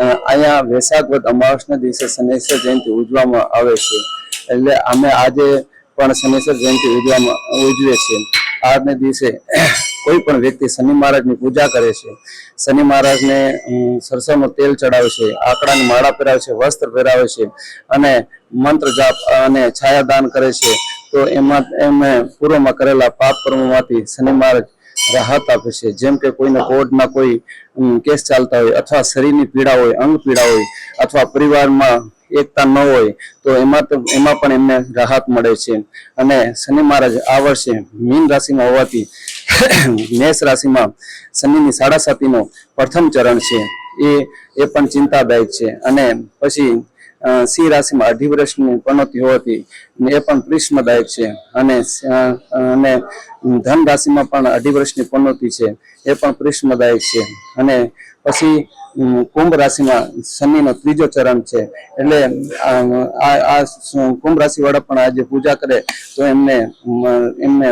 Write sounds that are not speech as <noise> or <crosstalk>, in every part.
અહીંયા વૈશાખ વધ અમાવસના દિવસે શનેશ્વર જયંતિ ઉજવવામાં આવે છે. એટલે અમે આજે પણ શનેશ્વર જયંતિ ઉજવવામાં ઉજવે છે આજને દિવસે કોઈ પણ વ્યક્તિ શનિ મહારાજની પૂજા કરે છે. શનિ મહારાજને સરસવનું તેલ ચડાવે છે, આકડાની માળા પહેરાવે છે, વસ્ત્ર પહેરાવે છે અને મંત્ર જાપ અને છાયાદાન કરે છે. તો એમાં એમને પૂર્વમાં કરેલા પાપ કર્મોમાંથી શનિ મહારાજ રાહત આપે છે. જેમ કે કોઈને કોર્ટના કોઈ કેસ ચાલતા હોય અથવા શરીરની પીડા હોય, અંગ પીડા હોય અથવા પરિવારમાં એકતા ન હોય, તો એમાં તો, એમાં પણ એમને રાહત મળે છે. અને શનિ મહારાજ આ વર્ષે મીન રાશિમાં હોવાથી <coughs> મેષ રાશિમાં શનિની સાડા સાતીનો પ્રથમ ચરણ છે. એ એ પણ ચિંતાદાયક છે. અને પછી સિંહ રાશિમાં અઢી વર્ષની પનોતિ હોવાથી એ પણ પ્રિશ્મદાયક છે. અને અને ધન રાશિમાં પણ અઢી વર્ષની પનોતિ છે. એ પણ પ્રિશ્મદાયક છે. અને પછી કુંભ રાશિમાં શનિનો ત્રીજો ચરણ છે. એટલે, આ કુંભ રાશિ વાળા પણ આજે પૂજા કરે તો એમને એમને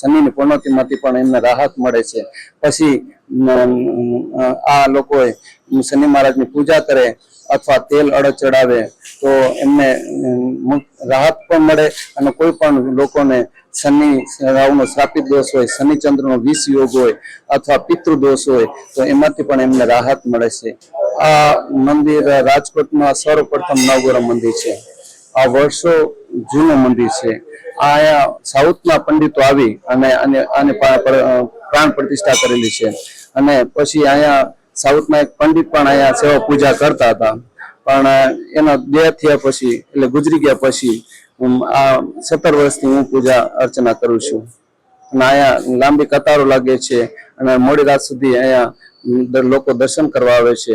શનિની પનોતીમાંથી પણ એમને રાહત મળે છે. પછી આ લોકોએ શનિ મહારાજની પૂજા કરે અથવા તેલ અડદ ચડાવે, તો એમને રાહત પણ મળે અને કોઈ પણ લોકોને શનિ રાહુનો શ્રાપિત દોષ હોય શનિ ચંદ્રનો વિષ યોગ હોય અથવા પિતૃ દોષ હોય, તો એમાંથી પણ એમને રાહત મળે છે. આ મંદિર રાજકોટમાં સર્વપ્રથમ નવગ્રહ મંદિર છે. આ વર્ષો જૂનું મંદિર છે. અહીંયા સાઉથના પંડિતો આવી અને આને પ્રાણ પ્રતિષ્ઠા કરેલી છે. અને પછી અહીંયા સાઉથના એક પંડિત પણ અહીંયા સેવા પૂજા કરતા હતા. પણ એનો દેહ થયા પછી, એટલે ગુજરી ગયા પછી હું આ સત્તર વર્ષથી હું પૂજા અર્ચના કરું છું. અને અહીંયા લાંબી કતારો લાગે છે અને મોડી રાત સુધી અહીંયા લોકો દર્શન કરવા આવે છે.